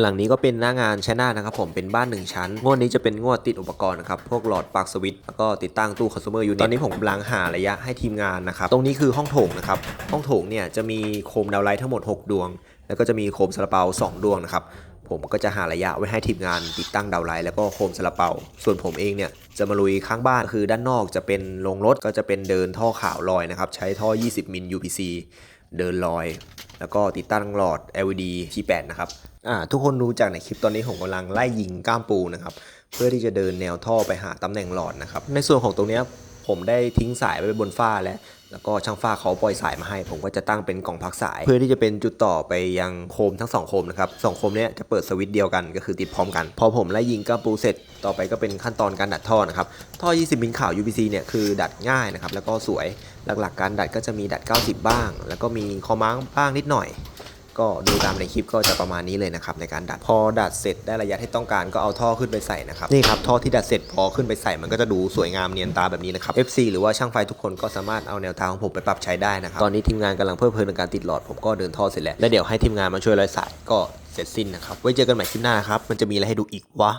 หลังนี้ก็เป็นหน้างานใช้หน้านะครับผมเป็นบ้าน 1 ชั้น งวดนี้จะเป็นงวดติดอุปกรณ์นะครับ พวกหลอดปลั๊กสวิตช์แล้วก็ติดตั้งตู้ consumer unit ตอนนี้ผมกำลังหาระยะให้ทีมงานนะครับ ตรงนี้คือห้องโถงนะครับ ห้องโถงเนี่ยจะมีโคมดาวไลท์ทั้งหมด 6 ดวง แล้วก็จะมีโคมซาลาเปา2 ดวงนะครับผมก็จะหาระยะไว้ให้ทีมงานติดตั้งดาวไลท์แล้วก็โคมซาลาเปา ส่วนผมเองเนี่ยจะมาลุยข้างบ้านคือด้านนอกจะเป็นโรงรถก็จะเป็นเดินท่อขาวลอยนะครับใช้ท่อ 20 มิล UPC เดินลอย แล้วก็ติดตั้งหลอด LED T8 นะครับอ่าทุกคนรู้จากในคลิปตอนนี้ผมกำลังไล่ยิงก้ามปูนะครับเพื่อที่จะเดินแนวท่อไปหาตำแหน่งหลอดนะครับในส่วนของตรงนี้ ผมได้ทิ้งสายไว้บนฝ้าแล้วแล้วก็ช่างฝ้าเขาปล่อยสายมาให้ ผมก็จะตั้งเป็นกล่องพักสาย เพื่อที่จะเป็นจุดต่อไปยังโคมทั้งสองโคมนะครับสองโคมเนี้ยจะเปิดสวิตช์เดียวกันก็คือติดพร้อมกัน พอผมไล่ยิงก้ามปูเสร็จต่อไปก็เป็นขั้นตอนการดัดท่อนะครับท่อ 20 มิลขาว UPC เนี่ยคือดัดง่ายนะครับแล้วก็สวยหลักๆ การดัดก็จะมีดัด 90 บ้าง แล้วก็มีคอม้างบ้างนิดหน่อย ก็ดูตามในคลิปก็จะประมาณนี้เลยนะครับในการดัดพอดัดเสร็จได้ระยะที่ต้องการก็เอาท่อขึ้นไปใส่นะครับนี่ครับท่อที่ดัดเสร็จพอขึ้นไปใส่มันก็จะดูสวยงามเนียนตาแบบนี้นะครับ FC หรือว่าช่างไฟทุกคนก็สามารถเอาแนวทางของผมไปปรับใช้ได้นะครับตอนนี้ทีมงานกำลังเพิ่มเพลินในการติดหลอดผมก็เดินท่อเสร็จแล้วแล้วเดี๋ยวให้ทีมงานมาช่วยร้อยสายก็เสร็จสิ้นนะครับไว้เจอกันใหม่คลิปหน้านะครับมันจะมีอะไรให้ดูอีกวะ